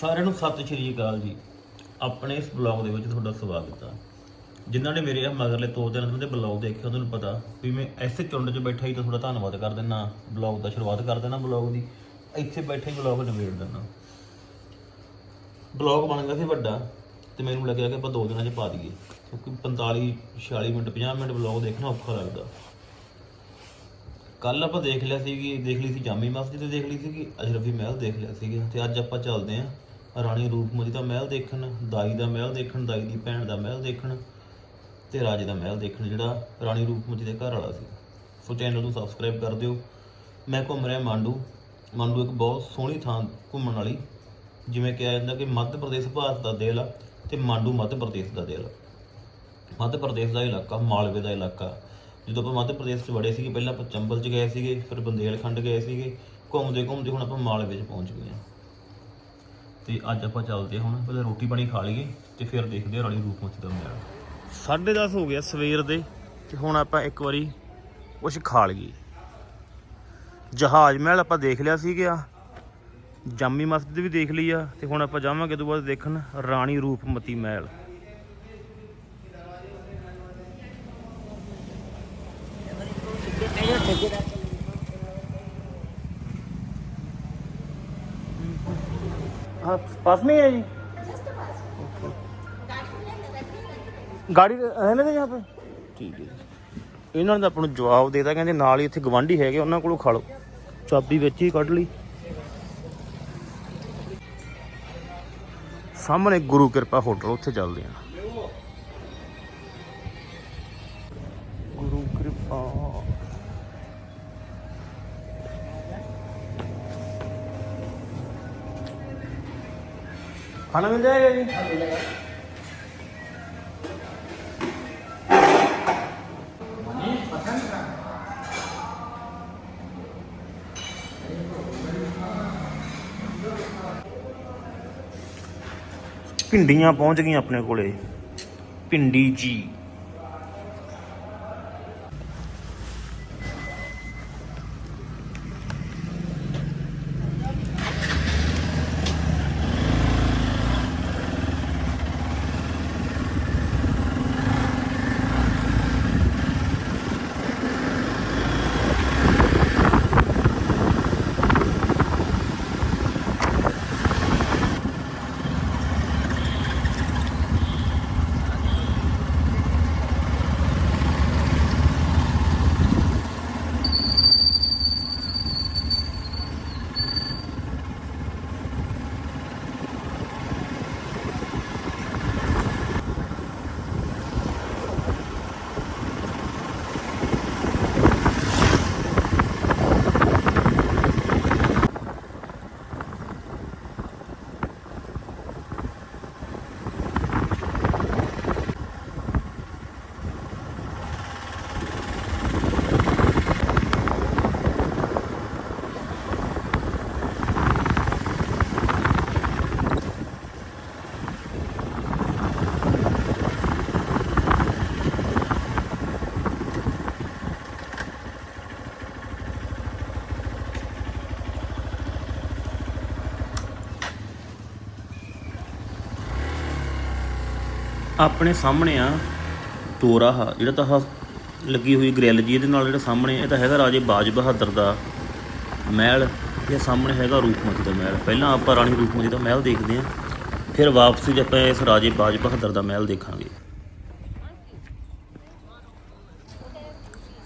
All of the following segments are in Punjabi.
ਸਾਰਿਆਂ ਨੂੰ ਸਤਿ ਸ਼੍ਰੀ ਅਕਾਲ ਜੀ। ਆਪਣੇ ਇਸ ਬਲੌਗ ਦੇ ਵਿੱਚ ਤੁਹਾਡਾ ਸਵਾਗਤ ਆ। ਜਿਨ੍ਹਾਂ ਨੇ ਮੇਰੇ ਆ ਮਗਰਲੇ ਦੋ ਦਿਨ ਦੇ ਬਲੌਗ ਦੇਖੇ, ਉਹਨਾਂ ਨੂੰ ਪਤਾ ਵੀ ਮੈਂ ਐਸੇ ਚੁੰਡ 'ਚ ਬੈਠਾ ਹੀ ਤਾਂ ਤੁਹਾਡਾ ਧੰਨਵਾਦ ਕਰ ਦਿੰਦਾ ਬਲੌਗ ਦਾ ਸ਼ੁਰੂਆਤ ਕਰ ਦਿੰਦਾ ਬਲੌਗ ਦੀ। ਇੱਥੇ ਬੈਠੇ ਹੀ ਬਲੌਗ ਨਿਬੇੜ ਦਿੰਦਾ ਬਲੌਗ ਬਣ ਗਿਆ ਸੀ ਵੱਡਾ ਤੇ ਮੈਨੂੰ ਲੱਗਿਆ ਕਿ ਆਪਾਂ ਦੋ ਦਿਨਾਂ 'ਚ ਪਾ ਦਈਏ। ਕਿਉਂਕਿ 45 46 ਮਿੰਟ 50 ਮਿੰਟ ਬਲੌਗ ਦੇਖਣਾ ਔਖਾ ਲੱਗਦਾ। ਕੱਲ ਆਪਾਂ ਦੇਖ ਲਿਆ ਸੀ ਕਿ ਦੇਖ ਲਈ ਸੀ ਜਾਮੀ ਮਸਜਿਦ 'ਤੇ ਦੇਖ ਲਈ ਸੀ ਕਿ ਅਸ਼ਰਫੀ ਮਹਿਲ ਦੇਖ ਲਿਆ ਸੀਗਾ ਤੇ ਅੱਜ ਆਪਾਂ ਚੱਲਦੇ ਆਂ ਰਾਣੀ ਰੂਪਮਤੀ ਦਾ ਮਹਿਲ ਦੇਖਣ, ਦਾਈ ਦਾ ਮਹਿਲ ਦੇਖਣ, ਦਾਈ ਦੀ ਭੈਣ ਦਾ ਮਹਿਲ ਦੇਖਣ ਤੇ ਰਾਜੇ ਦਾ ਮਹਿਲ ਦੇਖਣ, ਜਿਹੜਾ ਰਾਣੀ ਰੂਪਮਤੀ ਦੇ ਘਰ ਵਾਲਾ ਸੀ। ਸੋ ਚੈਨਲ ਨੂੰ ਸਬਸਕ੍ਰਾਈਬ ਕਰ ਦਿਓ। ਮੈਂ ਘੁੰਮ ਰਿਹਾ ਮਾਂਡੂ। ਮਾਂਡੂ ਇੱਕ ਬਹੁਤ ਸੋਹਣੀ ਥਾਂ ਘੁੰਮਣ ਵਾਲੀ, ਜਿਵੇਂ ਕਿਹਾ ਜਾਂਦਾ ਕਿ ਮੱਧ ਪ੍ਰਦੇਸ਼ ਭਾਰਤ ਦਾ ਦਿਲ ਆ ਤੇ ਮਾਂਡੂ ਮੱਧ ਪ੍ਰਦੇਸ਼ ਦਾ ਦਿਲ ਆ। ਮੱਧ ਪ੍ਰਦੇਸ਼ ਦਾ ਇਲਾਕਾ ਮਾਲਵੇ ਦਾ ਇਲਾਕਾ। ਜਦੋਂ ਆਪਾਂ ਮੱਧ ਪ੍ਰਦੇਸ਼ 'ਚ ਵੜੇ ਸੀਗੇ, ਪਹਿਲਾਂ ਆਪਾਂ ਚੰਬਲ 'ਚ ਗਏ ਸੀਗੇ, ਫਿਰ ਬੰਦੇਲਖੰਡ ਗਏ ਸੀਗੇ ਘੁੰਮਦੇ ਘੁੰਮਦੇ ਹੁਣ ਆਪਾਂ ਮਾਲਵੇ 'ਚ ਪਹੁੰਚ ਗਏ ਹਾਂ। ਤੇ ਅੱਜ ਆਪਾਂ ਚੱਲਦੇ ਹਾਂ ਹੁਣ, ਪਹਿਲਾਂ ਰੋਟੀ ਪਾਣੀ ਖਾ ਲਈਏ ਤੇ ਫਿਰ ਦੇਖਦੇ ਹਾਂ ਰਾਣੀ ਰੂਪਮਤੀ ਦਾ ਮੇਲਾ 10:30 ਹੋ ਗਿਆ ਸਵੇਰ ਦੇ ਤੇ ਹੁਣ ਆਪਾਂ ਇੱਕ ਵਾਰੀ ਕੁਛ ਖਾ ਲਈਏ। ਜਹਾਜ਼ ਮਹਿਲ ਆਪਾਂ ਦੇਖ ਲਿਆ ਸੀਗਾ। ਜਾਮੀ ਮਸਜਿਦ ਵੀ ਦੇਖ ਲਈ ਆ ਤੇ ਹੁਣ ਆਪਾਂ ਜਾਵਾਂਗੇ ਤੋਂ ਬਾਅਦ ਦੇਖਣ ਰਾਣੀ ਰੂਪਮਤੀ ਮਹਿਲ। हाँ पास में ही है जी ਗਾੜੀ ਰਹਿਣੇ ਦੇ यहाँ पे ਠੀਕ ਹੈ ਜੀ। ਇਹਨਾਂ ਨੇ ਤਾਂ ਆਪਾਂ ਨੂੰ ਜਵਾਬ ਦੇਤਾ ਕਹਿੰਦੇ ਨਾਲ ਹੀ ਇੱਥੇ ਗਵਾਂਢੀ ਹੈਗੇ ਉਹਨਾਂ ਕੋਲੋਂ ਖਾ ਲਓ ਚਾਬੀ ਵਿੱਚ ਹੀ ਕੱਢ ਲਈ ਸਾਹਮਣੇ ਗੁਰੂ ਕਿਰਪਾ ਹੋਟਲ ਉੱਥੇ ਚੱਲਦੇ ਆ खाना मिल जाएगा जी ਭਿੰਡੀਆਂ ਪਹੁੰਚ ਗਈਆਂ ਆਪਣੇ ਕੋਲੇ ਭਿੰਡੀ ਜੀ ਆਪਣੇ ਸਾਹਮਣੇ ਆ ਤੋਰਾ ਹਾ ਜਿਹੜਾ ਤਾਂ ਆਹ ਲੱਗੀ ਹੋਈ ਗ੍ਰਿਲ ਜੀ ਇਹਦੇ ਨਾਲ ਜਿਹੜਾ ਸਾਹਮਣੇ ਇਹ ਤਾਂ ਹੈਗਾ ਰਾਜੇ ਬਾਜ ਬਹਾਦਰ ਦਾ ਮਹਿਲ ਤੇ ਸਾਹਮਣੇ ਹੈਗਾ ਰੂਪਮਤੀ ਦਾ ਮਹਿਲ। ਪਹਿਲਾਂ ਆਪਾਂ ਰਾਣੀ ਰੂਪਮਤੀ ਦਾ ਮਹਿਲ ਦੇਖਦੇ ਹਾਂ ਫਿਰ ਵਾਪਸੀ 'ਚ ਆਪਾਂ ਇਸ ਰਾਜੇ ਬਾਜ ਬਹਾਦਰ ਦਾ ਮਹਿਲ ਦੇਖਾਂਗੇ।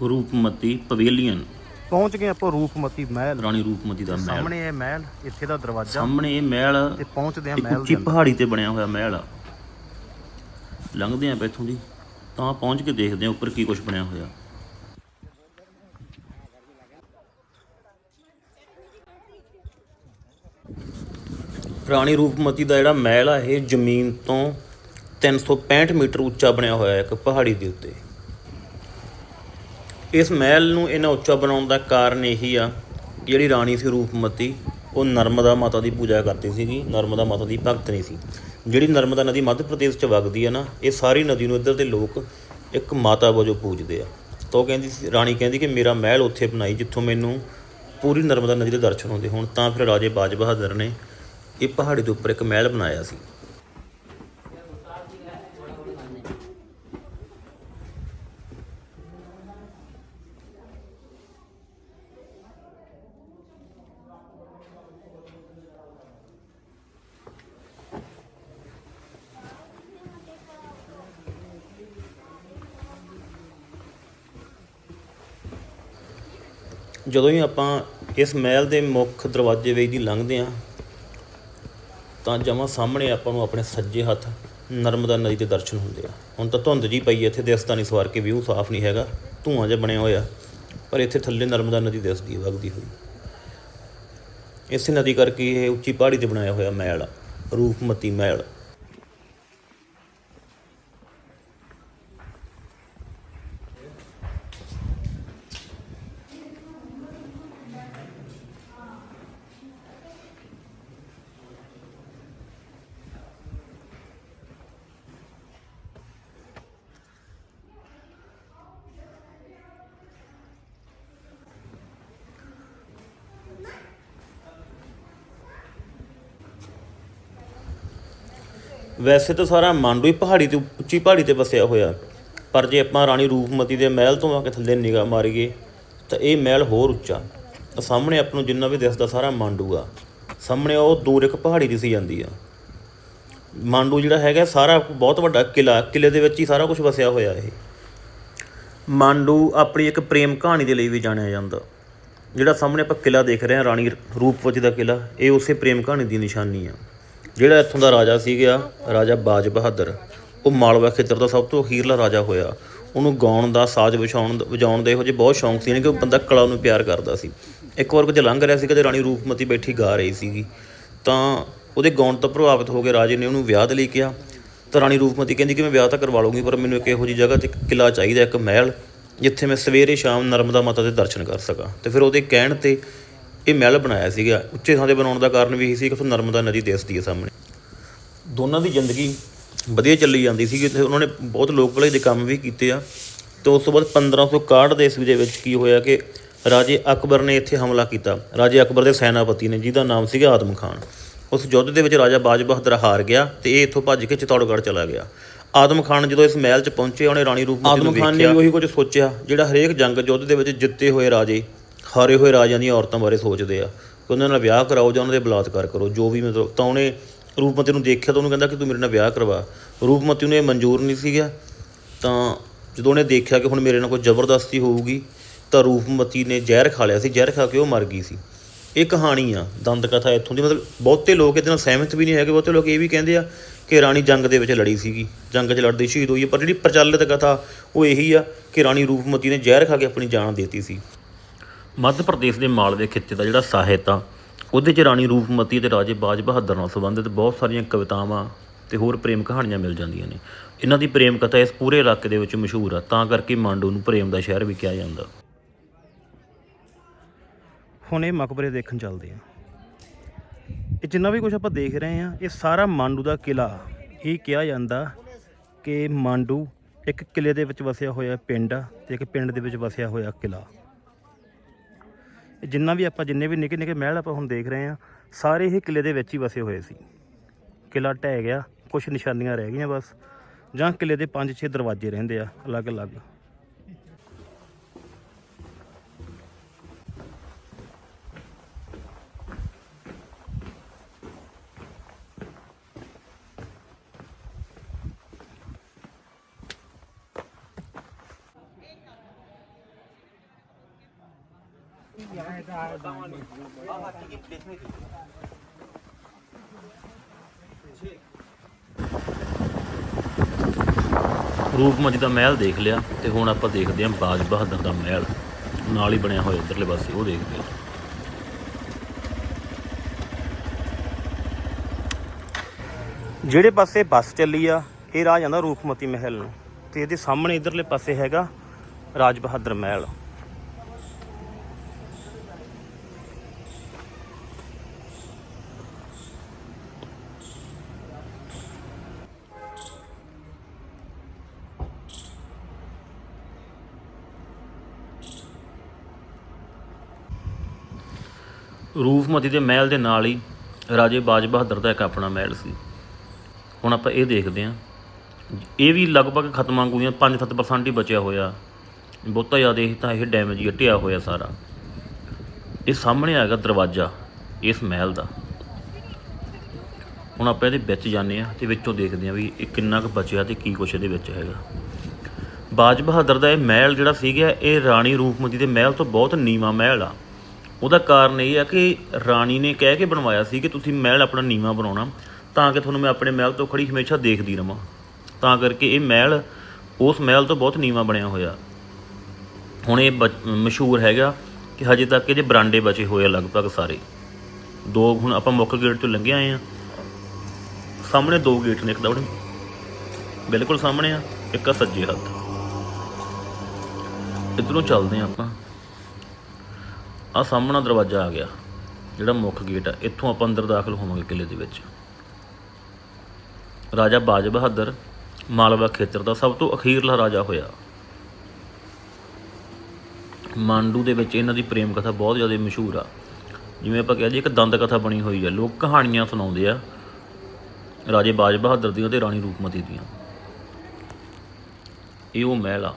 ਰੂਪਮਤੀ ਪਵੇਲੀਅਨ। ਪਹੁੰਚ ਗਏ ਆਪਾਂ ਰੂਪਮਤੀ ਮਹਿਲ। ਰਾਣੀ ਰੂਪਮਤੀ ਦਾ ਮਹਿਲ। ਸਾਹਮਣੇ ਇਹ ਮਹਿਲ ਇੱਥੇ ਦਾ ਦਰਵਾਜ਼ਾ। ਸਾਹਮਣੇ ਇਹ ਮਹਿਲ ਤੇ ਪਹੁੰਚਦੇ ਆ ਮਹਿਲ ਦੇ ਪਹਾੜੀ ਤੇ ਬਣਿਆ ਹੋਇਆ ਮਹਿਲ ਆ। ਲੰਘਦੇ ਆਂ ਇੱਥੋਂ ਦੀ, ਤਾਂ ਪਹੁੰਚ ਕੇ ਦੇਖਦੇ ਆਂ ਉੱਪਰ ਕੀ ਕੁਝ ਬਣਿਆ ਹੋਇਆ। ਰਾਣੀ ਰੂਪਮਤੀ ਦਾ ਜਿਹੜਾ ਮਹਿਲ ਆ, ਇਹ ਜ਼ਮੀਨ ਤੋਂ 365 ਮੀਟਰ ਉੱਚਾ ਬਣਿਆ ਹੋਇਆ ਹੈ ਇੱਕ ਪਹਾੜੀ ਦੇ ਉੱਤੇ। ਇਸ ਮਹਿਲ ਨੂੰ ਇਹਨਾਂ ਉੱਚਾ ਬਣਾਉਣ ਦਾ ਕਾਰਨ ਇਹੀ ਆ ਕਿ ਜਿਹੜੀ ਰਾਣੀ ਸੀ ਰੂਪਮਤੀ, ਉਹ ਨਰਮਦਾ ਮਾਤਾ ਦੀ ਪੂਜਾ ਕਰਦੀ ਸੀਗੀ, ਨਰਮਦਾ ਮਾਤਾ ਦੀ ਭਗਤ ਨਹੀਂ ਸੀ। ਜਿਹੜੀ ਨਰਮਦਾ ਨਦੀ ਮੱਧ ਪ੍ਰਦੇਸ਼ 'ਚ ਵਗਦੀ ਆ ਨਾ, ਇਹ ਸਾਰੀ ਨਦੀ ਨੂੰ ਇੱਧਰ ਦੇ ਲੋਕ ਇੱਕ ਮਾਤਾ ਵਜੋਂ ਪੂਜਦੇ ਆ। ਤਾਂ ਉਹ ਕਹਿੰਦੀ ਸੀ, ਰਾਣੀ ਕਹਿੰਦੀ ਕਿ ਮੇਰਾ ਮਹਿਲ ਉੱਥੇ ਬਣਾਈ ਜਿੱਥੋਂ ਮੈਨੂੰ ਪੂਰੀ ਨਰਮਦਾ ਨਦੀ ਦੇ ਦਰਸ਼ਨ ਹੁੰਦੇ ਹੋਣ, ਤਾਂ ਫਿਰ ਰਾਜੇ ਬਾਜ ਬਹਾਦਰ ਨੇ ਇਹ ਪਹਾੜੀ ਦੇ ਉੱਪਰ ਇੱਕ ਮਹਿਲ ਬਣਾਇਆ ਸੀ। ਜਦੋਂ ਹੀ ਆਪਾਂ ਇਸ ਮਹਿਲ ਦੇ ਮੁੱਖ ਦਰਵਾਜ਼ੇ ਵਿੱਚ ਦੀ ਲੰਘਦੇ ਹਾਂ, ਤਾਂ ਜਮਾਂ ਸਾਹਮਣੇ ਆਪਾਂ ਨੂੰ ਆਪਣੇ ਸੱਜੇ ਹੱਥ ਨਰਮਦਾ ਨਦੀ ਦੇ ਦਰਸ਼ਨ ਹੁੰਦੇ ਆ। ਹੁਣ ਤਾਂ ਧੁੰਦ ਜੀ ਪਈ ਹੈ ਇੱਥੇ ਦਿਸਦਾ ਨਹੀਂ, ਸਵਾਰ ਕੇ ਵਿਊ ਸਾਫ਼ ਨਹੀਂ ਹੈਗਾ। ਧੂਆਂ ਜਿਹਾ ਬਣਿਆ ਹੋਇਆ, ਪਰ ਇੱਥੇ ਥੱਲੇ ਨਰਮਦਾ ਨਦੀ ਦਿਸਦੀ ਵਗਦੀ ਹੋਈ। ਇਸ ਨਦੀ ਕਰਕੇ ਇਹ ਉੱਚੀ ਪਹਾੜੀ ਤੇ ਬਣਾਇਆ ਹੋਇਆ ਮਹਿਲ ਆ, ਰੂਪਮਤੀ ਮਹਿਲ। ਵੈਸੇ ਤਾਂ ਸਾਰਾ ਮਾਂਡੂ ਹੀ ਪਹਾੜੀ ਤੇ, ਉੱਚੀ ਪਹਾੜੀ ਤੇ ਵਸਿਆ ਹੋਇਆ। ਪਰ ਜੇ ਆਪਾਂ ਰਾਣੀ ਰੂਪਮਤੀ ਦੇ ਮਹਿਲ ਤੋਂ ਆ ਕੇ ਥੱਲੇ ਨਿਗਾਹ ਮਾਰੀਏ, ਤਾਂ ਇਹ ਮਹਿਲ ਹੋਰ ਉੱਚਾ। ਸਾਹਮਣੇ ਆਪਾਂ ਨੂੰ ਜਿੰਨਾ ਵੀ ਦਿਸਦਾ ਸਾਰਾ ਮਾਂਡੂ ਆ। ਸਾਹਮਣੇ ਉਹ ਦੂਰ ਇੱਕ ਪਹਾੜੀ ਦਿਸੀ ਜਾਂਦੀ ਆ। ਮਾਂਡੂ ਜਿਹੜਾ ਹੈਗਾ, ਸਾਰਾ ਬਹੁਤ ਵੱਡਾ ਕਿਲਾ, ਕਿਲੇ ਦੇ ਵਿੱਚ ਹੀ ਸਾਰਾ ਕੁਝ ਵਸਿਆ ਹੋਇਆ ਇਹ। ਮਾਂਡੂ ਆਪਣੀ ਇੱਕ ਪ੍ਰੇਮ ਕਹਾਣੀ ਦੇ ਲਈ ਵੀ ਜਾਣਿਆ ਜਾਂਦਾ। ਜਿਹੜਾ ਸਾਹਮਣੇ ਆਪਾਂ ਕਿਲਾ ਦੇਖ ਰਹੇ ਹਾਂ, ਰਾਣੀ ਰੂਪਵਤੀ ਦਾ ਕਿਲਾ, ਇਹ ਉਸੇ ਪ੍ਰੇਮ ਕਹਾਣੀ ਦੀ ਨਿਸ਼ਾਨੀ ਆ। ਜਿਹੜਾ ਇੱਥੋਂ ਦਾ ਰਾਜਾ ਸੀਗਾ, ਰਾਜਾ ਬਾਜ ਬਹਾਦਰ, ਉਹ ਮਾਲਵਾ ਖੇਤਰ ਦਾ ਸਭ ਤੋਂ ਅਖੀਰਲਾ ਰਾਜਾ ਹੋਇਆ। ਉਹਨੂੰ ਗਾਉਣ ਦਾ, ਸਾਜ਼ ਵਿਛਾਉਣ ਵਜਾਉਣ ਦੇ ਇਹੋ ਜਿਹੇ ਬਹੁਤ ਸ਼ੌਂਕ ਸੀ ਯਾਨੀ ਕਿ ਉਹ ਬੰਦਾ ਕਲਾ ਨੂੰ ਪਿਆਰ ਕਰਦਾ ਸੀ। ਇੱਕ ਵਾਰ ਕੁਝ ਲੰਘ ਰਿਹਾ ਸੀ ਕਦੇ ਰਾਣੀ ਰੂਪਮਤੀ ਬੈਠੀ ਗਾ ਰਹੀ ਸੀਗੀ। ਤਾਂ ਉਹਦੇ ਗਾਉਣ ਤੋਂ ਪ੍ਰਭਾਵਿਤ ਹੋ ਕੇ ਰਾਜੇ ਨੇ ਉਹਨੂੰ ਵਿਆਹ ਦੇ ਲਈ ਕਿਹਾ ਤਾਂ ਰਾਣੀ ਰੂਪਮਤੀ ਕਹਿੰਦੀ ਕਿ ਮੈਂ ਵਿਆਹ ਤਾਂ ਕਰਵਾ ਲੂੰਗੀ ਪਰ ਮੈਨੂੰ ਇੱਕ ਇਹੋ ਜਿਹੀ ਜਗ੍ਹਾ ਤੇ ਇੱਕ ਕਿਲਾ ਚਾਹੀਦਾ, ਇੱਕ ਮਹਿਲ, ਜਿੱਥੇ ਮੈਂ ਸਵੇਰੇ ਸ਼ਾਮ ਨਰਮਦਾ ਮਾਤਾ ਦੇ ਦਰਸ਼ਨ ਕਰ ਸਕਾਂ। ਤੇ ਫਿਰ ਉਹਦੇ ਕਹਿਣ ਤੇ ਇਹ ਮਹਿਲ ਬਣਾਇਆ ਸੀਗਾ। ਉੱਚੇ ਥਾਂ ਤੇ ਬਣਾਉਣ ਦਾ ਕਾਰਨ ਵੀ ਇਹੀ ਸੀ ਕਿ ਉੱਥੋਂ ਨਰਮਦਾ ਨਦੀ ਦਿਸਦੀ ਹੈ ਸਾਹਮਣੇ। ਦੋਨਾਂ ਦੀ ਜ਼ਿੰਦਗੀ ਵਧੀਆ ਚੱਲੀ ਜਾਂਦੀ ਸੀ ਤੇ ਉਹਨਾਂ ਨੇ ਬਹੁਤ ਲੋਕ ਭਲਾਈ ਦੇ ਕੰਮ ਵੀ ਕੀਤੇ ਆ। ਤੇ ਉਸ ਤੋਂ ਬਾਅਦ 1561 ਦੇ ਈਸਵੀ ਦੇ ਵਿੱਚ ਕੀ ਹੋਇਆ ਕਿ ਰਾਜੇ ਅਕਬਰ ਨੇ ਇੱਥੇ ਹਮਲਾ ਕੀਤਾ। ਰਾਜੇ ਅਕਬਰ ਦੇ ਸੈਨਾਪਤੀ ਨੇ ਜਿਹਦਾ ਨਾਮ ਸੀਗਾ ਆਦਮ ਖਾਨ। ਉਸ ਯੁੱਧ ਦੇ ਵਿੱਚ ਰਾਜਾ ਬਾਜ ਬਹਾਦਰ ਹਾਰ ਗਿਆ ਤੇ ਇਹ ਇੱਥੋਂ ਭੱਜ ਕੇ ਚਿਤੌੜਗੜ੍ਹ ਚਲਾ ਗਿਆ। ਆਦਮ ਖਾਨ ਜਦੋਂ ਇਸ ਮਹਿਲ 'ਚ ਪਹੁੰਚੇ ਉਹਨੇ ਰਾਣੀ ਰੂਪਮਤੀ ਨੂੰ ਵੇਖਿਆ ਆਦਮ ਖਾਨ ਨੇ ਉਹੀ ਕੁਝ ਸੋਚਿਆ ਜਿਹੜਾ ਹਰੇਕ ਜੰਗ ਯੁੱਧ ਦੇ ਵਿੱਚ ਜਿੱਤੇ ਹੋਏ ਰਾਜੇ ਹਾਰੇ ਹੋਏ ਰਾਜਿਆਂ ਦੀਆਂ ਔਰਤਾਂ ਬਾਰੇ ਸੋਚਦੇ ਆ ਕਿ ਉਹਨਾਂ ਨਾਲ ਵਿਆਹ ਕਰਾਓ ਜਾਂ ਉਹਨਾਂ ਦੇ ਬਲਾਤਕਾਰ ਕਰੋ, ਜੋ ਵੀ ਮਤਲਬ ਤਾਂ ਉਹਨੇ ਰੂਪਮਤੀ ਨੂੰ ਦੇਖਿਆ ਤਾਂ ਉਹਨੂੰ ਕਹਿੰਦਾ ਕਿ ਤੂੰ ਮੇਰੇ ਨਾਲ ਵਿਆਹ ਕਰਵਾ। ਰੂਪਮਤੀ ਨੂੰ ਇਹ ਮਨਜ਼ੂਰ ਨਹੀਂ ਸੀਗਾ। ਤਾਂ ਜਦੋਂ ਉਹਨੇ ਦੇਖਿਆ ਕਿ ਹੁਣ ਮੇਰੇ ਨਾਲ ਕੋਈ ਜ਼ਬਰਦਸਤੀ ਹੋਊਗੀ, ਤਾਂ ਰੂਪਮਤੀ ਨੇ ਜ਼ਹਿਰ ਖਾ ਲਿਆ ਸੀ, ਜ਼ਹਿਰ ਖਾ ਕੇ ਉਹ ਮਰ ਗਈ ਸੀ। ਇਹ ਕਹਾਣੀ ਆ ਦੰਦ ਕਥਾ ਇੱਥੋਂ ਦੀ। ਮਤਲਬ ਬਹੁਤੇ ਲੋਕ ਇਹਦੇ ਨਾਲ ਸਹਿਮਤ ਵੀ ਨਹੀਂ ਹੈਗੇ, ਬਹੁਤੇ ਲੋਕ ਇਹ ਵੀ ਕਹਿੰਦੇ ਆ ਕਿ ਰਾਣੀ ਜੰਗ ਦੇ ਵਿੱਚ ਲੜੀ ਸੀਗੀ, ਜੰਗ 'ਚ ਲੜਦੀ ਸ਼ਹੀਦ ਹੋਈ ਹੈ ਪਰ ਜਿਹੜੀ ਪ੍ਰਚਲਿਤ ਕਥਾ ਉਹ ਇਹੀ ਆ ਕਿ ਰਾਣੀ ਰੂਪਮਤੀ ਨੇ ਜ਼ਹਿਰ ਖਾ ਕੇ ਆਪਣੀ ਜਾਨ ਦੇਤੀ ਸੀ। ਮੱਧ ਪ੍ਰਦੇਸ਼ ਦੇ ਮਾਲਵੇ ਖਿੱਤੇ ਦਾ ਜਿਹੜਾ ਸਾਹਿਤ ਆ, ਉਹਦੇ 'ਚ ਰਾਣੀ ਰੂਪਮਤੀ ਤੇ ਰਾਜੇ ਬਾਜ ਬਹਾਦਰ ਨਾਲ ਸੰਬੰਧਿਤ ਬਹੁਤ ਸਾਰੀਆਂ ਕਵਿਤਾਵਾਂ ਤੇ ਹੋਰ ਪ੍ਰੇਮ ਕਹਾਣੀਆਂ ਮਿਲ ਜਾਂਦੀਆਂ ਨੇ। ਇਹਨਾਂ ਦੀ ਪ੍ਰੇਮ ਕਥਾ ਇਸ ਪੂਰੇ ਇਲਾਕੇ ਦੇ ਵਿੱਚ ਮਸ਼ਹੂਰ ਆ, ਤਾਂ ਕਰਕੇ ਮਾਂਡੂ ਨੂੰ ਪ੍ਰੇਮ ਦਾ ਸ਼ਹਿਰ ਵੀ ਕਿਹਾ ਜਾਂਦਾ। ਹੁਣ ਇਹ ਮਕਬਰੇ ਦੇਖਣ ਚੱਲਦੇ ਆ ਇਹ ਜਿੰਨਾ ਵੀ ਕੁਝ ਆਪਾਂ ਦੇਖ ਰਹੇ ਆ ਇਹ ਸਾਰਾ ਮਾਂਡੂ ਦਾ ਕਿਲਾ ਇਹ ਕਿਹਾ ਜਾਂਦਾ ਕਿ ਮਾਂਡੂ ਇੱਕ ਕਿਲੇ ਦੇ ਵਿੱਚ ਵਸਿਆ ਹੋਇਆ ਪਿੰਡ ਆ ਤੇ ਇੱਕ ਪਿੰਡ ਦੇ ਵਿੱਚ ਵਸਿਆ ਹੋਇਆ ਕਿਲਾ ਜਿੰਨਾ ਵੀ ਆਪਾਂ ਜਿੰਨੇ ਵੀ ਨਿੱਕੇ ਨਿੱਕੇ ਮਹਿਲ ਆਪਾਂ ਹੁਣ ਦੇਖ ਰਹੇ ਆ ਸਾਰੇ ਇਹ ਕਿਲੇ ਦੇ ਵਿੱਚ ਹੀ ਵਸੇ ਹੋਏ ਸੀ। ਕਿਲਾ ਢਹਿ ਗਿਆ ਕੁਝ ਨਿਸ਼ਾਨੀਆਂ ਰਹਿ ਗਈਆਂ ਬਸ, ਜਾਂ ਕਿਲੇ ਦੇ 5-6 ਦਰਵਾਜ਼ੇ ਰਹਿੰਦੇ ਆ, ਅਲੱਗ-ਅਲੱਗ। ਰੂਪਮਤੀ ਦਾ ਮਹਿਲ ਦੇਖ ਲਿਆ ਤੇ ਹੁਣ ਆਪਾਂ ਦੇਖਦੇ ਹਾਂ ਬਾਜ ਬਹਾਦਰ ਦਾ ਮਹਿਲ। ਨਾਲ ਹੀ ਬਣਿਆ ਹੋਇਆ ਇਧਰਲੇ ਪਾਸੇ, ਉਹ ਦੇਖਦੇ ਹਾਂ ਜਿਹੜੇ ਪਾਸੇ ਬੱਸ ਚੱਲੀ ਆ, ਇਹ ਰਾਹ ਜਾਂਦਾ ਰੂਪਮਤੀ ਮਹਿਲ ਨੂੰ ਤੇ ਇਹਦੇ ਸਾਹਮਣੇ ਇਧਰਲੇ ਪਾਸੇ ਹੈਗਾ ਰਾਜ ਬਹਾਦਰ ਮਹਿਲ। ਰੂਫਮਤੀ ਦੇ ਮਹਿਲ ਦੇ ਨਾਲ ਹੀ ਰਾਜੇ ਬਾਜ ਬਹਾਦਰ ਦਾ ਇੱਕ ਆਪਣਾ ਮਹਿਲ ਸੀ। ਹੁਣ ਆਪਾਂ ਇਹ ਦੇਖਦੇ ਹਾਂ। ਇਹ ਵੀ ਲਗਭਗ ਖਤਮ ਵਾਂਗੂ ਹੀ 5-7% ਹੀ ਬਚਿਆ ਹੋਇਆ। ਬਹੁਤਾ ਜ਼ਿਆਦਾ ਇਹ ਤਾਂ ਇਹ ਡੈਮੇਜ ਹੀ ਹਟਿਆ ਹੋਇਆ ਸਾਰਾ। ਇਹ ਸਾਹਮਣੇ ਆਏਗਾ ਦਰਵਾਜ਼ਾ, ਇਸ ਮਹਿਲ ਦਾ। ਹੁਣ ਆਪਾਂ ਇਹਦੇ ਵਿੱਚ ਜਾਂਦੇ ਆ ਤੇ ਵਿੱਚੋਂ ਦੇਖਦੇ ਆ ਵੀ ਇਹ ਕਿੰਨਾ ਕੁ ਬਚਿਆ ਤੇ ਕੀ ਕੁਛ ਇਹਦੇ ਵਿੱਚ ਹੈਗਾ। ਬਾਜ ਬਹਾਦਰ ਦਾ ਇਹ ਮਹਿਲ ਜਿਹੜਾ ਸੀਗਾ, ਇਹ ਰਾਣੀ ਰੂਪਮਤੀ ਦੇ ਮਹਿਲ ਤੋਂ ਬਹੁਤ ਨੀਵਾਂ ਮਹਿਲ ਆ। ਉਹਦਾ ਕਾਰਨ ਇਹ ਆ ਕਿ ਰਾਣੀ ਨੇ ਕਹਿ ਕੇ ਬਣਵਾਇਆ ਸੀ ਕਿ ਤੁਸੀਂ ਮਹਿਲ ਆਪਣਾ ਨੀਵਾਂ ਬਣਾਉਣਾ, ਤਾਂ ਕਿ ਤੁਹਾਨੂੰ ਮੈਂ ਆਪਣੇ ਮਹਿਲ ਤੋਂ ਖੜੀ ਹਮੇਸ਼ਾ ਦੇਖਦੀ ਰਵਾਂ। ਤਾਂ ਕਰਕੇ ਇਹ ਮਹਿਲ, ਉਸ ਮਹਿਲ ਤੋਂ ਬਹੁਤ ਨੀਵਾਂ ਬਣਿਆ ਹੋਇਆ। ਹੁਣ ਇਹ ਬਚ- ਮਸ਼ਹੂਰ ਹੈਗਾ ਕਿ ਹਜੇ ਤੱਕ ਇਹਦੇ ਬਰਾਂਡੇ ਬਚੇ ਹੋਏ ਆ ਲਗਭਗ ਸਾਰੇ। ਦੋ ਹੁਣ ਆਪਾਂ ਮੁੱਖ ਗੇਟ ਤੋਂ ਲੰਘੇ ਆਏ ਆ। ਸਾਹਮਣੇ ਦੋ ਗੇਟ ਨੇ ਇੱਕ ਦੌੜ ਬਿਲਕੁਲ ਸਾਹਮਣੇ ਆ, ਇੱਕ ਆ ਸੱਜੇ ਹੱਥ। ਇੱਧਰੋਂ ਚੱਲਦੇ ਆ ਆਪਾਂ। ਆ ਸਾਹਮਣਾ ਦਰਵਾਜ਼ਾ ਆ ਗਿਆ, ਜਿਹੜਾ ਮੁੱਖ ਗੇਟ ਆ, ਇੱਥੋਂ ਆਪਾਂ ਅੰਦਰ ਦਾਖਲ ਹੋਵਾਂਗੇ ਕਿਲੇ ਦੇ ਵਿੱਚ। ਰਾਜਾ ਬਾਜ ਬਹਾਦਰ ਮਾਲਵਾ ਖੇਤਰ ਦਾ ਸਭ ਤੋਂ ਅਖੀਰਲਾ ਰਾਜਾ ਹੋਇਆ। ਮਾਂਡੂ ਦੇ ਵਿੱਚ ਇਹਨਾਂ ਦੀ ਪ੍ਰੇਮ ਕਥਾ ਬਹੁਤ ਜ਼ਿਆਦਾ ਮਸ਼ਹੂਰ ਆ। ਜਿਵੇਂ ਆਪਾਂ ਕਹਿ ਜੀ, ਇੱਕ ਦੰਦ ਕਥਾ ਬਣੀ ਹੋਈ ਆ, ਲੋਕ ਕਹਾਣੀਆਂ ਸੁਣਾਉਂਦੇ ਆ ਰਾਜੇ ਬਾਜ ਬਹਾਦਰ ਦੀਆਂ ਤੇ ਰਾਣੀ ਰੂਪਮਤੀ ਦੀਆਂ। ਇਹ ਉਹ ਮਹਿਲ ਆ।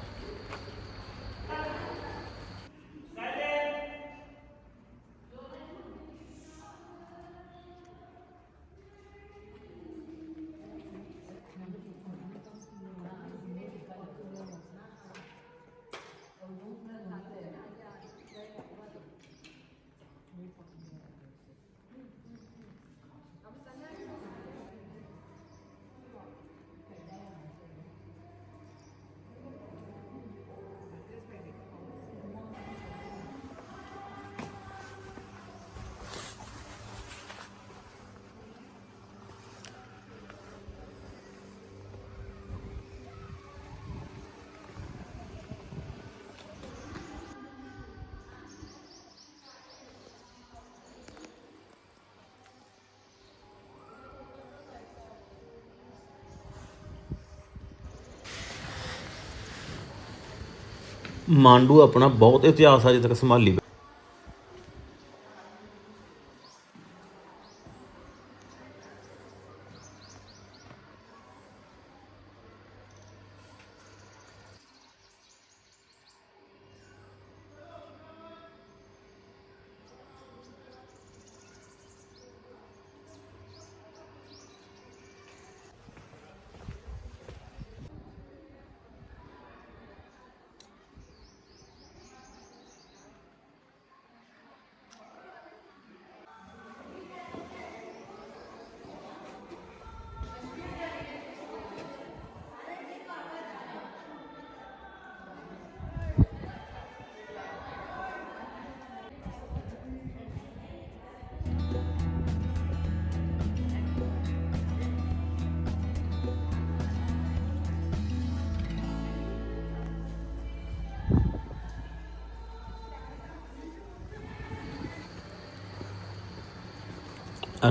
ਮਾਂਡੂ ਆਪਣਾ ਬਹੁਤ ਇਤਿਹਾਸ ਅਜੇ ਤੱਕ ਸੰਭਾਲੀ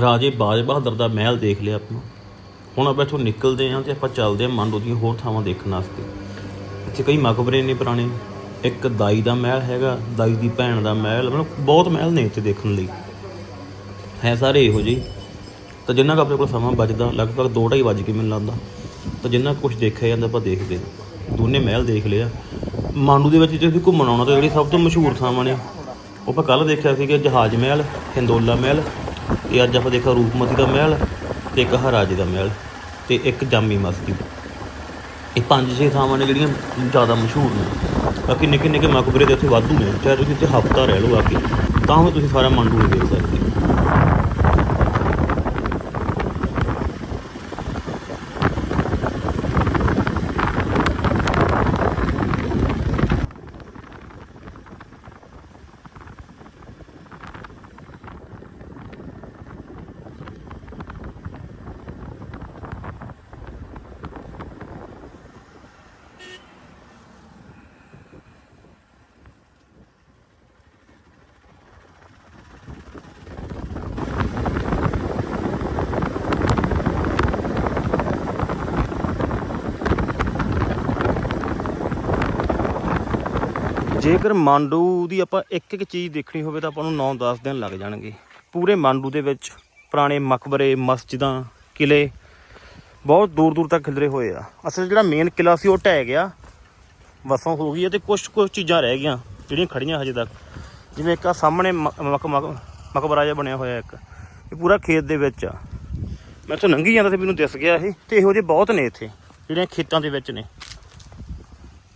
ਰਾਜੇ ਬਾਜ ਬਹਾਦਰ ਦਾ ਮਹਿਲ ਦੇਖ ਲਿਆ ਆਪਾਂ ਹੁਣ ਆਪਾਂ ਇੱਥੋਂ ਨਿਕਲਦੇ ਹਾਂ ਤੇ ਆਪਾਂ ਚੱਲਦੇ ਹਾਂ ਮੰਡੂ ਦੀਆਂ ਹੋਰ ਥਾਵਾਂ ਦੇਖਣ ਵਾਸਤੇ। ਇੱਥੇ ਕਈ ਮਕਬਰੇ ਨੇ ਪੁਰਾਣੇ। ਇੱਕ ਦਾਈ ਦਾ ਮਹਿਲ ਹੈਗਾ, ਦਾਈ ਦੀ ਭੈਣ ਦਾ ਮਹਿਲ, ਮਤਲਬ ਬਹੁਤ ਮਹਿਲ ਨੇ ਇੱਥੇ ਦੇਖਣ ਲਈ। ਹੈ ਸਾਰੇ ਇਹੋ ਜਿਹੇ। ਤਾਂ ਜਿੰਨਾ ਕੁ ਆਪਣੇ ਕੋਲ ਸਮਾਂ ਬਚਦਾ, ਲਗਭਗ 2:30 ਵੱਜ ਕੇ ਮੈਨੂੰ ਲੱਗਦਾ। ਤਾਂ ਜਿੰਨਾ ਕੁਝ ਦੇਖਿਆ ਜਾਂਦਾ ਆਪਾਂ ਦੇਖਦੇ ਹਾਂ। ਦੋਨੇ ਮਹਿਲ ਦੇਖ ਲਿਆ ਮਾਂਡੂ ਦੇ ਵਿੱਚ ਜੇ ਤੁਸੀਂ ਘੁੰਮਣ ਆਉਣਾ ਤਾਂ ਜਿਹੜੀ ਸਭ ਤੋਂ ਮਸ਼ਹੂਰ ਥਾਵਾਂ ਨੇ। ਉਹ ਆਪਾਂ ਕੱਲ ਦੇਖਿਆ ਸੀਗਾ ਜਹਾਜ਼ ਮਹਿਲ, ਹਿੰਦੋਲਾ ਮਹਿਲ ਤੇ ਅੱਜ ਆਪਾਂ ਦੇਖਿਆ ਰੂਪਮਤੀ ਦਾ ਮਹਿਲ ਤੇ ਇੱਕ ਹਰਾਜੇ ਦਾ ਮਹਿਲ ਤੇ ਇੱਕ ਜਾਮੀ ਮਸਜਿਦ ਇਹ ਪੰਜ ਛੇ ਥਾਵਾਂ ਨੇ ਜਿਹੜੀਆਂ ਜ਼ਿਆਦਾ ਮਸ਼ਹੂਰ ਨੇ। ਬਾਕੀ ਨਿੱਕੇ ਨਿੱਕੇ ਮਕਬਰੇ ਦੇ ਉੱਥੇ ਵਾਧੂ ਨੇ। ਚਾਹੇ ਤੁਸੀਂ ਇੱਥੇ ਹਫਤਾ ਰਹਿ ਲਓ ਆ ਕੇ, ਤਾਂ ਵੀ ਤੁਸੀਂ ਸਾਰਾ ਮੰਡੂ ਨਹੀਂ ਦੇਖ ਸਕਦੇ ਹੋ। ਜੇਕਰ ਮਾਂਡੂ ਦੀ ਆਪਾਂ ਇੱਕ ਇੱਕ ਚੀਜ਼ ਦੇਖਣੀ ਹੋਵੇ ਤਾਂ ਆਪਾਂ ਨੂੰ 9-10 ਦਿਨ ਲੱਗ ਜਾਣਗੇ। ਪੂਰੇ ਮਾਂਡੂ ਦੇ ਵਿੱਚ ਪੁਰਾਣੇ ਮਕਬਰੇ, ਮਸਜਿਦਾਂ ਕਿਲੇ ਬਹੁਤ ਦੂਰ ਦੂਰ ਤੱਕ ਖਿਲਰੇ ਹੋਏ ਆ। ਅਸਲ ਜਿਹੜਾ ਮੇਨ ਕਿਲਾ ਸੀ ਉਹ ਢਹਿ ਗਿਆ, ਵਸੋਂ ਹੋ ਗਈ ਹੈ ਤੇ ਕੁਝ ਕੁਝ ਚੀਜ਼ਾਂ ਰਹਿ ਗਈਆਂ, ਜਿਹੜੀਆਂ ਖੜੀਆਂ ਹਜੇ ਤੱਕ। ਜਿਵੇਂ ਇੱਕ ਆ ਸਾਹਮਣੇ ਮ- ਮਕਬਰਾ ਜਿਹਾ ਬਣਿਆ ਹੋਇਆ ਇੱਕ, ਇਹ ਪੂਰਾ ਖੇਤ ਦੇ ਵਿੱਚ ਆ। ਮੈਂ ਇੱਥੋਂ ਲੰਘੀ ਜਾਂਦਾ ਤੇ ਮੈਨੂੰ ਦਿਸ ਗਿਆ ਇਹ, ਤੇ ਇਹੋ ਜਿਹੇ ਬਹੁਤ ਨੇ ਇੱਥੇ, ਜਿਹੜੀਆਂ ਖੇਤਾਂ ਦੇ ਵਿੱਚ ਨੇ।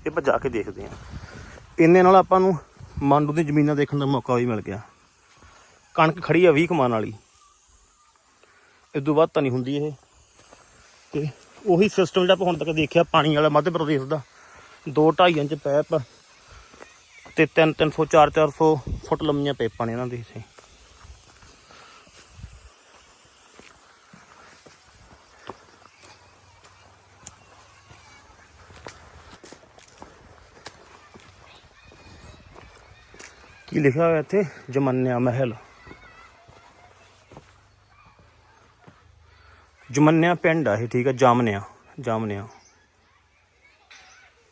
ਇਹ ਆਪਾਂ ਜਾ ਕੇ ਦੇਖਦੇ ਹਾਂ। ਇੰਨੇ ਨਾਲ ਆਪਾਂ ਨੂੰ ਮਾਂਡੂ ਦੀ ਜ਼ਮੀਨਾਂ ਦੇਖਣ ਦਾ ਮੌਕਾ ਵੀ ਮਿਲ ਗਿਆ। ਕਣਕ ਖੜੀ ਆ 20 ਕਮਾਨ ਵਾਲੀ। ਇਸ ਤੋਂ ਵੱਧ ਤਾਂ ਨਹੀਂ ਹੁੰਦੀ ਇਹ। ਤੇ ਉਹੀ ਸਿਸਟਮ ਜਿਹੜਾ ਆਪਾਂ ਹੁਣ ਤੱਕ ਦੇਖਿਆ ਪਾਣੀ ਵਾਲਾ ਮੱਧ ਪ੍ਰਦੇਸ਼ ਦਾ 2 2.5 ਇੰਚ ਪੈਪ ਤੇ 3 300 4 400 ਫੁੱਟ ਲੰਮੀਆਂ ਪੈਪਾਂ ਨੇ ਇਹਨਾਂ ਦੇ ਇੱਥੇ। ਕੀ ਲਿਖਿਆ ਹੋਇਆ ਇੱਥੇ? ਜਮੰਨਿਆ ਮਹਿਲ। ਜਮੰਨਿਆ ਪਿੰਡ ਆ ਇਹ, ਠੀਕ ਆ, ਜਾਮਨਿਆ ਜਾਮਨਿਆ।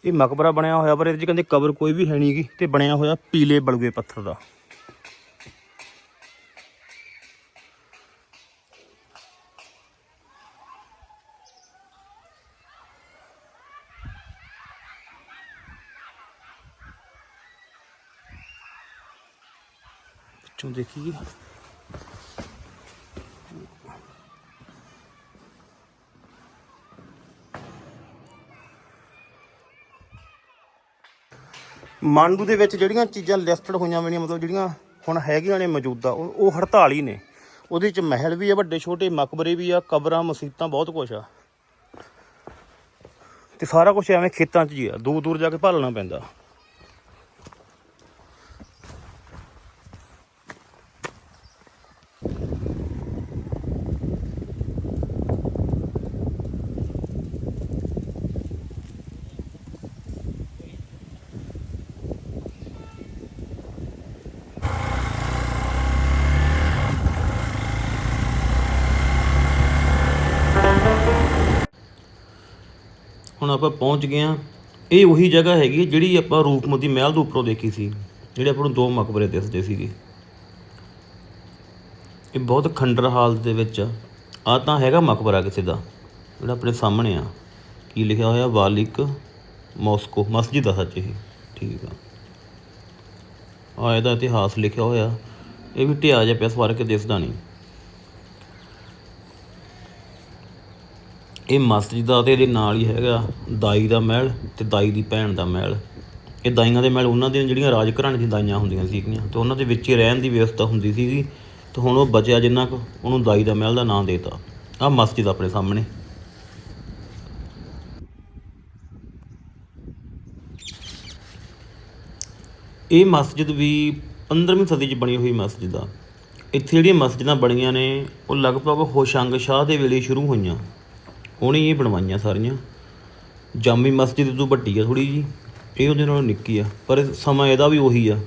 ਇਹ ਮਕਬਰਾ ਬਣਿਆ ਹੋਇਆ, ਪਰ ਇਹਦੇ ਚ ਕਹਿੰਦੇ ਕਬਰ ਕੋਈ ਵੀ ਹੈ ਨਹੀਂਗੀ ਤੇ ਬਣਿਆ ਹੋਇਆ ਪੀਲੇ ਬਲਗੇ ਪੱਥਰ ਦਾ ਵਿੱਚੋਂ ਦੇਖੀਏ ਮਾਂਡੂ ਦੇ ਵਿੱਚ ਜਿਹੜੀਆਂ ਚੀਜ਼ਾਂ ਲਿਸਟਡ ਹੋਈਆਂ ਹੋਈਆਂ ਮਤਲਬ ਜਿਹੜੀਆਂ ਹੁਣ ਹੈਗੀਆਂ ਨੇ ਮੌਜੂਦਾ, ਉਹ ਉਹ 48 ਹੀ ਨੇ। ਉਹਦੇ ਵਿੱਚ ਮਹਿਲ ਵੀ ਆ, ਵੱਡੇ ਛੋਟੇ ਮਕਬਰੇ ਵੀ ਆ, ਕਬਰਾਂ, ਮਸੀਤਾਂ, ਬਹੁਤ ਕੁਝ ਆ। ਤੇ ਸਾਰਾ ਕੁਝ ਐਵੇਂ ਖੇਤਾਂ 'ਚ ਹੀ ਆ। ਦੂਰ ਦੂਰ ਜਾ ਕੇ ਭਾਲਣਾ ਪੈਂਦਾ। ਆਪਾਂ ਪਹੁੰਚ ਗਏ ਆ ਇਹ ਉਹੀ ਜਗ੍ਹਾ ਹੈਗੀ ਜਿਹੜੀ ਆਪਾਂ ਰੂਪਮਤੀ ਮਹਿਲ ਦੇ ਉੱਪਰੋਂ ਦੇਖੀ ਸੀ, ਜਿਹੜੇ ਆਪਾਂ ਨੂੰ ਦੋ ਮਕਬਰੇ ਦਿਸਦੇ ਸੀਗੇ। ਇਹ ਬਹੁਤ ਖੰਡਰ ਹਾਲਤ ਦੇ ਵਿੱਚ ਆ। ਆਹ ਤਾਂ ਹੈਗਾ ਮਕਬਰਾ ਕਿਸੇ ਦਾ, ਜਿਹੜਾ ਆਪਣੇ ਸਾਹਮਣੇ ਆ। ਕੀ ਲਿਖਿਆ ਹੋਇਆ? ਵਾਲਿਕ ਮਾਸਕੋ। ਮਸਜਿਦ ਆ ਸੱਚ ਇਹ। ਠੀਕ ਆ। ਆ ਇਹਦਾ ਇਤਿਹਾਸ ਲਿਖਿਆ ਹੋਇਆ। ਇਹ ਵੀ ਢਿਆ ਜਿਹਾ ਪਿਆ, ਸਵਾਰ ਕੇ ਦਿਸਦਾ ਨਹੀਂ। ਇਹ ਮਸਜਿਦ ਦਾ ਤੇ ਇਹਦੇ ਨਾਲ ਹੀ ਹੈਗਾ, ਦਾਈ ਦਾ ਮਹਿਲ ਤੇ ਦਾਈ ਦੀ ਭੈਣ ਦਾ ਮਹਿਲ। ਇਹ ਦਾਈਆਂ ਦੇ ਮਹਿਲ ਉਹਨਾਂ ਦੀਆਂ ਜਿਹੜੀਆਂ ਰਾਜ ਘਰਾਣੇ ਦੀਆਂ ਦਾਈਆਂ ਹੁੰਦੀਆਂ ਸੀਗੀਆਂ ਤੇ ਉਹਨਾਂ ਦੇ ਵਿੱਚ ਹੀ ਰਹਿਣ ਦੀ ਵਿਵਸਥਾ ਹੁੰਦੀ ਸੀਗੀ ਤੇ ਹੁਣ ਉਹ ਬਚਿਆ ਜਿੰਨਾ ਕੁ ਉਹਨੂੰ ਦਾਈ ਦਾ ਮਹਿਲ ਦਾ ਨਾਮ ਦੇਤਾ। ਆਹ ਮਸਜਿਦ ਆਪਣੇ ਸਾਹਮਣੇ। ਇਹ ਮਸਜਿਦ ਵੀ 15ਵੀਂ ਸਦੀ 'ਚ ਬਣੀ ਹੋਈ ਮਸਜਿਦ ਆ ਇੱਥੇ ਜਿਹੜੀਆਂ ਮਸਜਿਦਾਂ ਬਣੀਆਂ ਨੇ, ਉਹ ਲਗਭਗ ਹੋਸ਼ੰਗ ਸ਼ਾਹ ਦੇ ਵੇਲੇ ਸ਼ੁਰੂ ਹੋਈਆਂ। ਉਹਨੇ ਇਹ ਬਣਵਾਈਆਂ ਸਾਰੀਆਂ। ਜਾਮੀ ਮਸਜਿਦ ਤੋਂ ਵੱਡੀ ਆ ਥੋੜੀ ਜੀ ਇਹ ਉਹਦੇ ਨਾਲੋਂ ਨਿੱਕੀ ਆ। ਪਰ ਸਮਾਂ ਇਹਦਾ ਵੀ ਉਹੀ ਆ।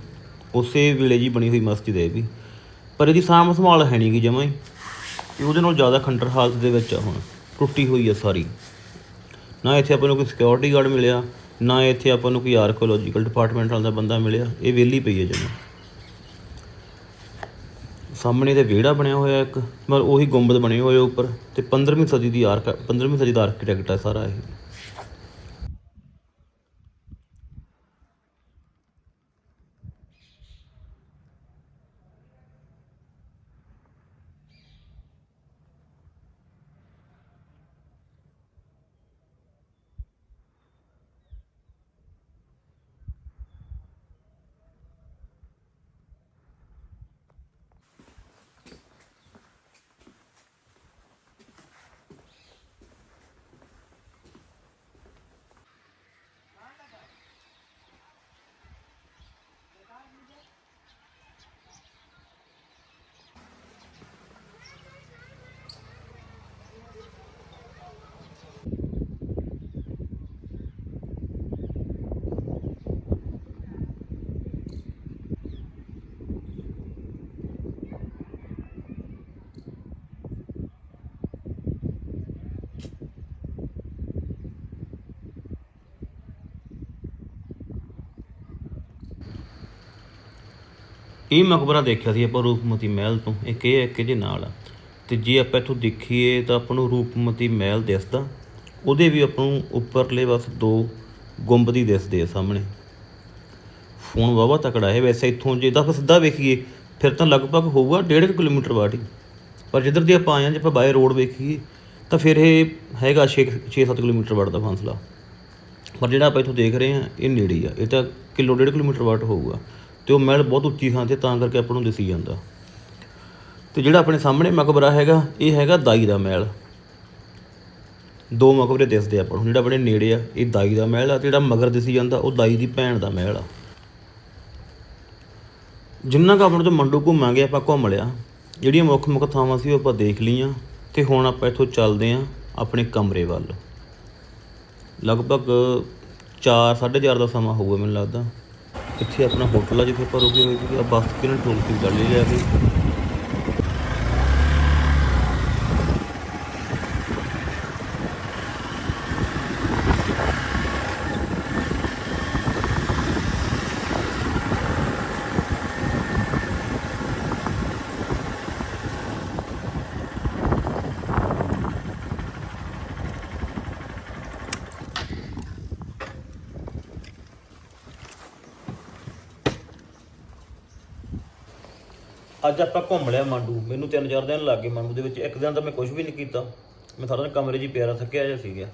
ਉਸੇ ਵੇਲੇ ਜੀ ਬਣੀ ਹੋਈ ਮਸਜਿਦ ਹੈ ਵੀ। ਪਰ ਇਹਦੀ ਸਾਂਭ ਸੰਭਾਲ ਹੈ ਨਹੀਂ ਗੀ ਜਮਾਂ ਹੀ। ਇਹ ਉਹਦੇ ਨਾਲੋਂ ਜ਼ਿਆਦਾ ਖੰਡਰ ਹਾਲਤ ਦੇ ਵਿੱਚ ਆ ਹੁਣ। ਟੁੱਟੀ ਹੋਈ ਆ ਸਾਰੀ। ਨਾ ਇੱਥੇ ਆਪਾਂ ਨੂੰ ਕੋਈ ਸਿਕਿਉਰਿਟੀ ਗਾਰਡ ਮਿਲਿਆ, ਨਾ ਇੱਥੇ ਆਪਾਂ ਨੂੰ ਕੋਈ ਆਰਕੋਲੋਜੀਕਲ ਡਿਪਾਰਟਮੈਂਟ ਵਾਲਾ ਦਾ ਬੰਦਾ ਮਿਲਿਆ। ਇਹ ਵਿਹਲੀ ਪਈ ਹੈ ਜਮਾਂ। ਸਾਹਮਣੇ ਤੇ ਵਿਹੜਾ ਬਣਿਆ ਹੋਇਆ ਇੱਕ, ਮਤਲਬ ਉਹੀ ਗੁੰਬਦ ਬਣੇ ਹੋਏ ਉੱਪਰ, ਤੇ 15ਵੀਂ ਸਦੀ ਦੀ ਆਰਕ 15ਵੀਂ ਸਦੀ ਦਾ ਆਰਕੀਟੈਕਟ ਹੈ ਸਾਰਾ ਇਹ। ਇਹ ਮਕਬਰਾ ਦੇਖਿਆ ਸੀ ਆਪਾਂ ਰੂਪਮਤੀ ਮਹਿਲ ਤੋਂ। ਇੱਕ ਇਹ ਇੱਕ ਇਹਦੇ ਨਾਲ ਆ। ਤੇ ਜੇ ਆਪਾਂ ਇੱਥੋਂ ਦੇਖੀਏ ਤਾਂ ਆਪਾਂ ਨੂੰ ਰੂਪਮਤੀ ਮਹਿਲ ਦਿਸਦਾ। ਉਹਦੇ ਵੀ ਆਪਾਂ ਨੂੰ ਉੱਪਰਲੇ ਬਸ ਦੋ ਗੁੰਬਦ ਹੀ ਦਿਸਦੇ ਆ ਸਾਹਮਣੇ। ਫੋਨ ਵਾਵਾ ਤਕੜਾ ਹੈ। ਵੈਸੇ ਇੱਥੋਂ ਜੇ ਤਾਂ ਆਪਾਂ ਸਿੱਧਾ ਵੇਖੀਏ, ਫਿਰ ਤਾਂ ਲਗਭਗ ਹੋਊਗਾ 1.5 ਕਿਲੋਮੀਟਰ ਬਾਟ ਹੀ। ਪਰ ਜਿੱਧਰ ਦੀ ਆਪਾਂ ਆਏ ਹਾਂ, ਜੇ ਆਪਾਂ ਬਾਏ ਰੋਡ ਵੇਖੀਏ, ਤਾਂ ਫਿਰ ਇਹ ਹੈਗਾ 6 6-7 ਕਿਲੋਮੀਟਰ ਬਾਟ ਦਾ ਫਾਸਲਾ। ਪਰ ਜਿਹੜਾ ਆਪਾਂ ਇੱਥੋਂ ਦੇਖ ਰਹੇ ਹਾਂ, ਇਹ ਨੇੜੇ ਆ। ਇਹ ਤਾਂ ਕਿਲੋ 1.5 ਕਿਲੋਮੀਟਰ ਬਾਟ ਹੋਊਗਾ। ਤੇ ਉਹ ਮਹਿਲ ਬਹੁਤ ਉੱਚੀ ਥਾਂ ਤੇ ਤਾਂ ਕਰਕੇ ਆਪਾਂ ਨੂੰ ਦਿਸੀ ਜਾਂਦਾ। ਤੇ ਜਿਹੜਾ ਆਪਣੇ ਸਾਹਮਣੇ ਮਕਬਰਾ ਹੈਗਾ, ਇਹ ਹੈਗਾ ਦਾਈ ਦਾ ਮਹਿਲ ਦੋ ਮਕਬਰੇ ਦਿਸਦੇ ਆਪਾਂ ਨੂੰ, ਜਿਹੜਾ ਆਪਣੇ ਨੇੜੇ ਆ, ਇਹ ਦਾਈ ਦਾ ਮਹਿਲ ਆ ਤੇ ਜਿਹੜਾ ਮਗਰ ਦਿਸੀ ਜਾਂਦਾ, ਉਹ ਦਾਈ ਦੀ ਭੈਣ ਦਾ ਮਹਿਲ ਆ। ਜਿੰਨਾ ਕੁ ਆਪਣੇ ਤੋਂ ਮੰਡੂ ਘੁੰਮਾਂਗੇ, ਆਪਾਂ ਘੁੰਮ ਲਿਆ। ਜਿਹੜੀਆਂ ਮੁੱਖ ਮੁੱਖ ਥਾਵਾਂ ਸੀ ਉਹ ਆਪਾਂ ਦੇਖ ਲਈਆਂ, ਤੇ ਹੁਣ ਆਪਾਂ ਇੱਥੋਂ ਚੱਲਦੇ ਆਂ ਆਪਣੇ ਕਮਰੇ ਵੱਲ। ਲਗਭਗ 4 4:30 ਦਾ ਸਮਾਂ ਹੋਊਗਾ ਮੈਨੂੰ ਲੱਗਦਾ। ਇੱਥੇ ਆਪਣਾ ਹੋਟਲ ਆ ਜਿੱਥੇ ਆਪਾਂ ਰੁਕੇ ਹੋਏ ਸੀ ਆ ਬੱਸ ਕਿਰਨ ਟੋਲ ਤੇ ਚੱਲ ਲਿਆ ਸੀ ਅੱਜ ਆਪਾਂ ਘੁੰਮ ਲਿਆ ਮਾਂਡੂ। ਮੈਨੂੰ ਤਿੰਨ ਚਾਰ ਦਿਨ ਲੱਗ ਗਏ ਮਾਂਡੂ ਦੇ ਵਿੱਚ। ਇੱਕ ਦਿਨ ਤਾਂ ਮੈਂ ਕੁਝ ਵੀ ਨਹੀਂ ਕੀਤਾ। ਮੈਂ ਸਾਰਾ ਦਿਨ ਕਮਰੇ 'ਚ ਹੀ ਪਿਆਰਾ ਥੱਕਿਆ ਜਿਹਾ ਸੀਗਾ।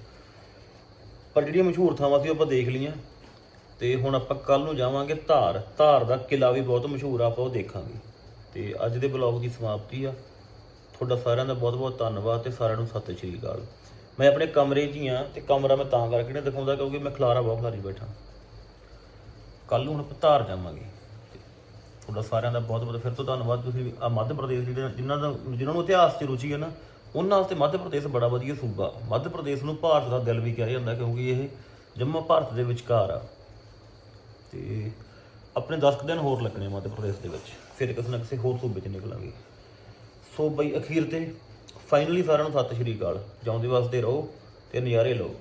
ਪਰ ਜਿਹੜੀਆਂ ਮਸ਼ਹੂਰ ਥਾਵਾਂ ਸੀ ਉਹ ਆਪਾਂ ਦੇਖ ਲਈਆਂ। ਤੇ ਹੁਣ ਆਪਾਂ ਕੱਲ ਨੂੰ ਜਾਵਾਂਗੇ ਧਾਰ। ਧਾਰ ਦਾ ਕਿਲਾ ਵੀ ਬਹੁਤ ਮਸ਼ਹੂਰ ਆ, ਆਪਾਂ ਉਹ ਦੇਖਾਂਗੇ। ਤੇ ਅੱਜ ਦੇ ਬਲੌਗ ਦੀ ਸਮਾਪਤੀ ਆ। ਤੁਹਾਡਾ ਸਾਰਿਆਂ ਦਾ ਬਹੁਤ ਬਹੁਤ ਧੰਨਵਾਦ ਤੇ ਸਾਰਿਆਂ ਨੂੰ ਸਤਿ ਸ਼੍ਰੀ ਅਕਾਲ। ਮੈਂ ਆਪਣੇ ਕਮਰੇ 'ਚ ਹੀ ਆ ਤੇ ਕਮਰਾ ਮੈਂ ਤਾਂ ਕਰਕੇ ਨਹੀਂ ਦਿਖਾਉਂਦਾ ਕਿਉਂਕਿ ਮੈਂ ਖਲਾਰਾ ਬਹੁਤ ਖਲਾਰੀ ਬੈਠਾ। ਕੱਲ ਨੂੰ ਹੁਣ ਆਪਾਂ ਧਾਰ ਜਾਵਾਂਗੇ। ਤੁਹਾਡਾ ਸਾਰਿਆਂ ਦਾ ਬਹੁਤ ਬਹੁਤ ਫਿਰ ਤੋਂ ਧੰਨਵਾਦ। ਤੁਸੀਂ ਆ ਮੱਧ ਪ੍ਰਦੇਸ਼ ਜਿਹੜੇ ਜਿਨ੍ਹਾਂ ਦਾ ਜਿਨ੍ਹਾਂ ਨੂੰ ਇਤਿਹਾਸ 'ਚ ਰੁਚੀ ਹੈ ਨਾ, ਉਹਨਾਂ ਵਾਸਤੇ ਮੱਧ ਪ੍ਰਦੇਸ਼ ਬੜਾ ਵਧੀਆ ਸੂਬਾ। ਮੱਧ ਪ੍ਰਦੇਸ਼ ਨੂੰ ਭਾਰਤ ਦਾ ਦਿਲ ਵੀ ਕਿਹਾ ਜਾਂਦਾ ਕਿਉਂਕਿ ਇਹ ਜੰਮੂ ਭਾਰਤ ਦੇ ਵਿਚਕਾਰ ਆ। ਤੇ ਆਪਣੇ 10 ਕੁ ਦਿਨ ਹੋਰ ਲੱਗਣੇ ਮੱਧ ਪ੍ਰਦੇਸ਼ ਦੇ ਵਿੱਚ। ਫਿਰ ਕਿਸੇ ਨਾ ਕਿਸੇ ਹੋਰ ਸੂਬੇ 'ਚ ਨਿਕਲਾਂਗੇ। ਸੋ ਬਈ ਅਖੀਰ ਤੇ ਫਾਈਨਲੀ ਸਾਰਿਆਂ ਨੂੰ ਸਤਿ ਸ਼੍ਰੀ ਅਕਾਲ। ਜਿਉਂਦੇ ਵਾਸਤੇ ਰਹੋ ਤੇ ਨਜ਼ਾਰੇ ਲਓ।